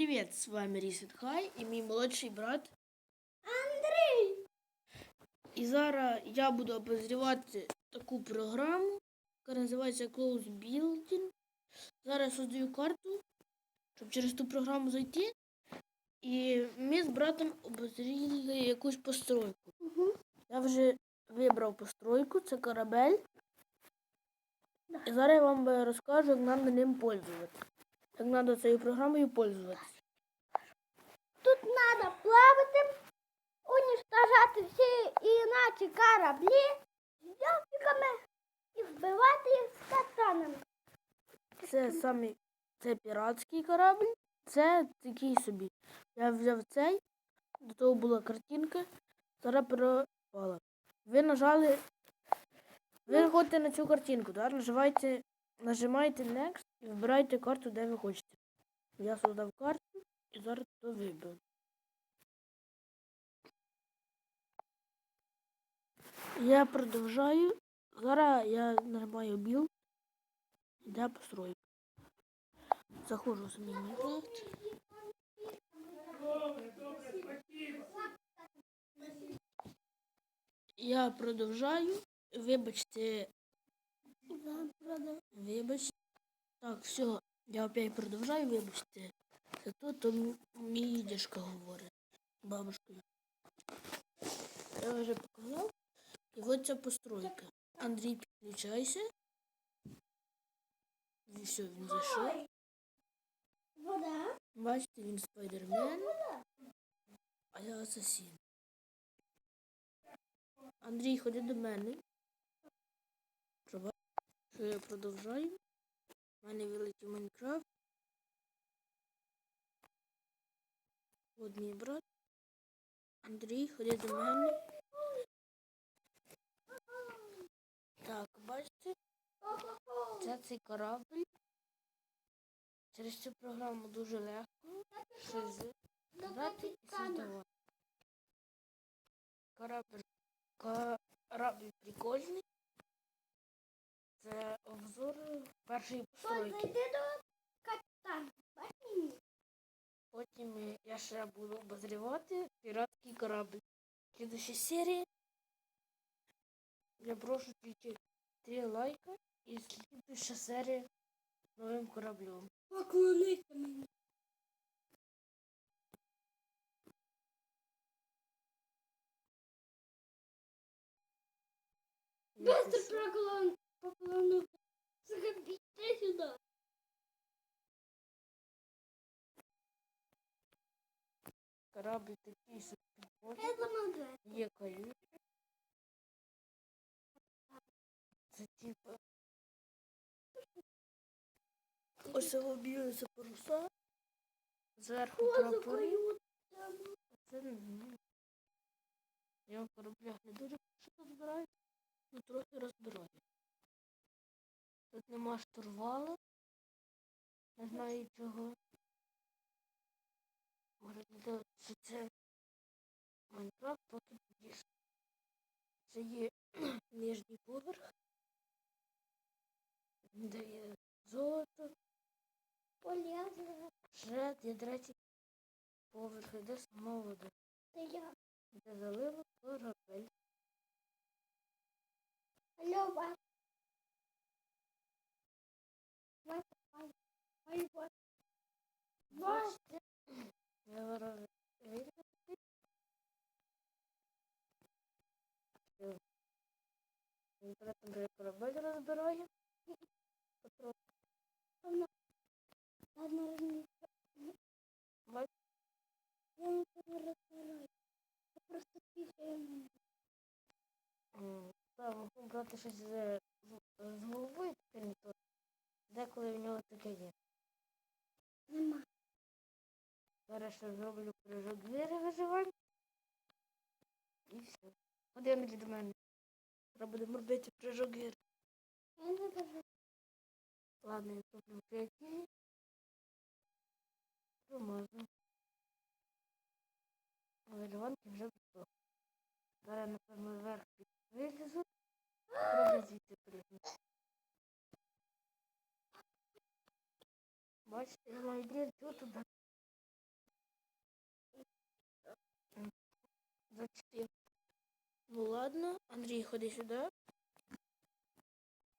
привет! С вами Рісет Хай і мій молодший брат. Андрій! І зараз я буду обозрівати таку програму, яка називається Close Building. Зараз я создаю карту, щоб через ту програму зайти. І ми з братом обозріли якусь постройку. Угу. Я вже вибрав постройку, це корабель. І зараз я вам розкажу, як треба ним пользуватися. Як треба цією програмою пользуватися. Тут треба плавати, уничтожати всі іначе кораблі з дьовтиками і вбивати їх з катанами. Це саме це піратський корабль, це такий собі. Я взяв цей, до того була картинка, зараз пропала. Ви нажали. Ви заходите на цю картинку, так? Нажимаєте, нажимаєте Next і вибираєте карту, де ви хочете. Я создав карту і зараз то виберу. Я продовжаю. Зараз я нажимаю Build. Іде постройка. Заходжу в свій. Я продовжаю. Вибачте. Вибачте. Так, все. Я опять продовжаю, вибачте. Це тут то мій дядька говорить. Бабушкою. Я вже показав. І от ця постройка. Андрій, підключайся. І все, він зайшов. Вода. Бачите, він спайдермен, а я асасін. Андрій, ходи до мене. Я продовжаю. У мене вилетів Майнкрафт. От мій брат. Андрій, ходи до мене. Так, бачите, це цей корабль. Через цю програму дуже легко щось брати і создавати. Корабль, корабль прикольний. Це обзор першої постройки. Зайди до катана. Потім я ще буду обозрівати піратський корабль. В следующей серії я прошу тільки три лайка і слідуюча серія з новим кораблем. Поклонися мені. Быстро проклон... поклону. Заходите сюда. Корабль такий. Это модель. Є каюта. Це типа. Ось об'юються паруса. Зверху прапори. Це не знаю. Я в кораблях не дуже що розбираю, ну трохи розбираю. Тут нема штурвала. Не знаю чого. Може що це Майнкрафт поки підійшов. Це є нижній поверх, де є золото, Полезно. шред, є третій поверх, де сама вода, Это я. де залило корабель. Вже корабель розбирає. Потроху. Ладно. Я не. Я просто можу брати щось з, з- головою таке не то. Деколи в нього таке є. Нема. Зараз ще зроблю прыжок двері виживання. І все. Андрій до мене. Зараз будемо робити прыжок гір. Ладно, я зроблю третій. Промазу. Але ліванки вже було. Зараз, напевно, вверх вилізу. Треба звідси пригнути. Бачите, я маю дір туди. Зачти. Ну ладно, Андрей, ходи сюда.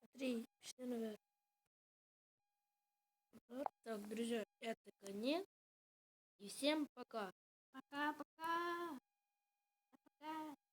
Андрій, пішли наверх. Так, друзья, это конец. И всем пока. Пока-пока. Пока. пока. пока.